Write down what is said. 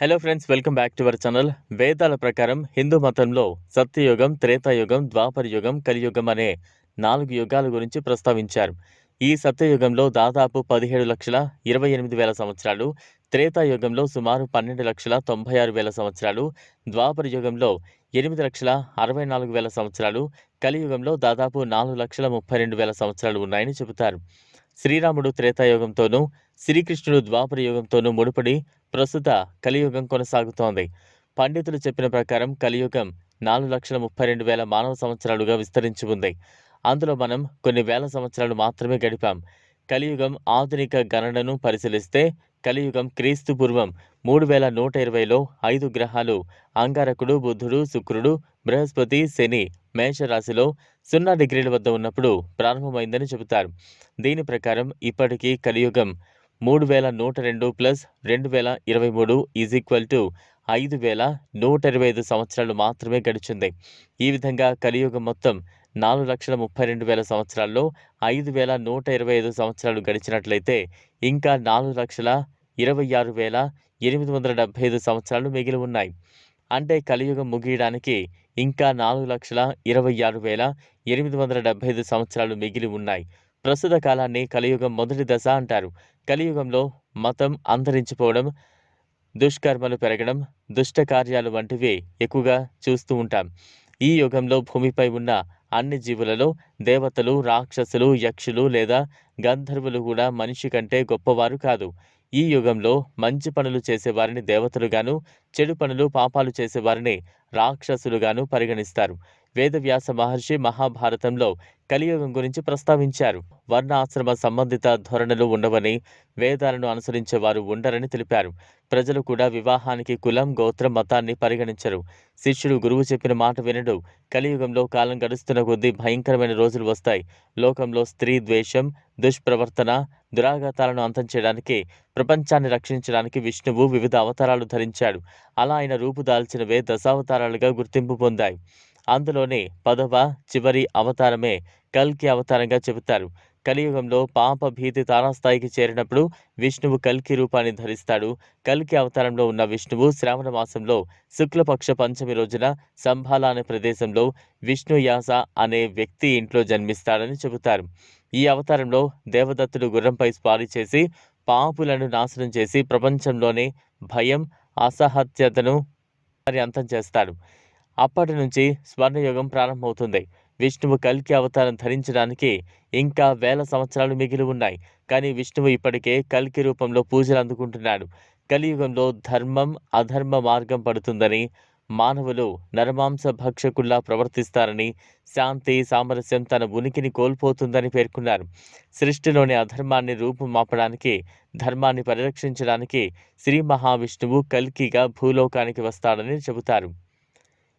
Hello friends welcome back to our channel వేదాల ప్రకారం హిందూ మతంలో సత్యయుగం త్రేతాయుగం ద్వాపర యుగం కలియుగం అనే నాలుగు యుగాల గురించి ప్రస్తావించారు. ఈ సత్యయుగంలో దాదాపు పదిహేడు లక్షల ఇరవై ఎనిమిది వేల సంవత్సరాలు త్రేతాయుగంలో సుమారు పన్నెండు లక్షల తొంభై ఆరు వేల సంవత్సరాలు ద్వాపర యుగంలో ఎనిమిది లక్షల అరవై నాలుగు వేల సంవత్సరాలు కలియుగంలో దాదాపు నాలుగు లక్షల ముప్పై రెండు వేల సంవత్సరాలు ఉన్నాయని చెబుతారు. శ్రీరాముడు త్రేతాయుగంతోనూ శ్రీకృష్ణుడు ద్వాపర యుగంతోనూ ముడిపడి ప్రస్తుత కలియుగం కొనసాగుతోంది. పండితులు చెప్పిన ప్రకారం కలియుగం నాలుగు లక్షల ముప్పై రెండు వేల మానవ సంవత్సరాలుగా విస్తరించి ఉంది. అందులో మనం కొన్ని వేల సంవత్సరాలు మాత్రమే గడిపాం. కలియుగం ఆధునిక గణనను పరిశీలిస్తే కలియుగం క్రీస్తు పూర్వం మూడు వేల నూట ఇరవైలో ఐదు గ్రహాలు అంగారకుడు బుధుడు శుక్రుడు బృహస్పతి శని మేషరాశిలో సున్నా డిగ్రీల వద్ద ఉన్నప్పుడు ప్రారంభమైందని చెబుతారు. దీని ప్రకారం ఇప్పటికీ కలియుగం మూడు వేల నూట రెండు ప్లస్ రెండు వేల ఇరవై మూడు ఈజ్ ఈక్వల్ టు ఐదు వేల నూట ఇరవై ఐదు సంవత్సరాలు మాత్రమే గడిచింది. ఈ విధంగా కలియుగం మొత్తం నాలుగు లక్షల ముప్పై రెండు వేల సంవత్సరాల్లో ఐదు వేల నూట ఇరవై ఐదు సంవత్సరాలు గడిచినట్లయితే ఇంకా నాలుగు లక్షల ఇరవై ఆరు వేల ఎనిమిది వందల డెబ్బై ఐదు సంవత్సరాలు మిగిలి ఉన్నాయి. అంటే కలియుగం ముగియడానికి ఇంకా నాలుగు లక్షల ఇరవై ఆరు వేల ఎనిమిది వందల డెబ్బై ఐదు సంవత్సరాలు మిగిలి ఉన్నాయి. ప్రస్తుత కాలాన్ని కలియుగం మొదటి దశ అంటారు. కలియుగంలో మతం అంతరించిపోవడం దుష్కర్మలు పెరగడం దుష్ట కార్యాలు వంటివి ఎక్కువగా చూస్తూ ఉంటాం. ఈ యుగంలో భూమిపై ఉన్న అన్ని జీవులలో దేవతలు రాక్షసులు యక్షులు లేదా గంధర్వులు కూడా మనిషి కంటే గొప్పవారు కాదు. ఈ యుగంలో మంచి పనులు చేసేవారిని దేవతలుగాను చెడు పనులు పాపాలు చేసేవారిని రాక్షసులుగాను పరిగణిస్తారు. వేదవ్యాస మహర్షి మహాభారతంలో కలియుగం గురించి ప్రస్తావించారు. వర్ణాశ్రమ సంబంధిత ధోరణులు ఉండవని వేదాలను అనుసరించే వారు ఉండరని తెలిపారు. ప్రజలు కూడా వివాహానికి కులం గోత్రం మతాన్ని పరిగణించరు. శిష్యుడు గురువు చెప్పిన మాట వినడు. కలియుగంలో కాలం గడుస్తున్న కొద్దీ భయంకరమైన రోజులు వస్తాయి. లోకంలో స్త్రీ ద్వేషం దుష్ప్రవర్తన దురాఘాతాలను అంతం చేయడానికి ప్రపంచాన్ని రక్షించడానికి విష్ణువు వివిధ అవతారాలు ధరించాడు. అలా ఆయన రూపుదాల్చినవే దశావతారాలుగా గుర్తింపు పొందాయి. అందులోనే పదవ చివరి అవతారమే కల్కి అవతారంగా చెబుతారు. కలియుగంలో పాప భీతి తారాస్థాయికి చేరినప్పుడు విష్ణువు కల్కి రూపాన్ని ధరిస్తాడు. కల్కి అవతారంలో ఉన్న విష్ణువు శ్రావణ మాసంలో శుక్లపక్ష పంచమి రోజున సంభాల అనే ప్రదేశంలో విష్ణు యాస అనే వ్యక్తి ఇంట్లో జన్మిస్తాడని చెబుతారు. ఈ అవతారంలో దేవదత్తుడు గుర్రంపై స్వారీ చేసి పాపులను నాశనం చేసి ప్రపంచంలోనే భయం అసహత్యతను అంతం చేస్తాడు. అప్పటి నుంచి స్వర్ణయుగం ప్రారంభమవుతుంది. విష్ణువు కల్కి అవతారం ధరించడానికి ఇంకా వేల సంవత్సరాలు మిగిలి ఉన్నాయి. కానీ విష్ణువు ఇప్పటికే కల్కి రూపంలో పూజలు అందుకుంటున్నాడు. కలియుగంలో ధర్మం అధర్మ మార్గం పడుతుందని మానవులు నరమాంస భక్షకుల్లా ప్రవర్తిస్తారని శాంతి సామరస్యం తన ఉనికిని కోల్పోతుందని పేర్కొన్నారు. సృష్టిలోని అధర్మాన్ని రూపుమాపడానికి ధర్మాన్ని పరిరక్షించడానికి శ్రీ మహావిష్ణువు కల్కిగా భూలోకానికి వస్తాడని చెబుతారు.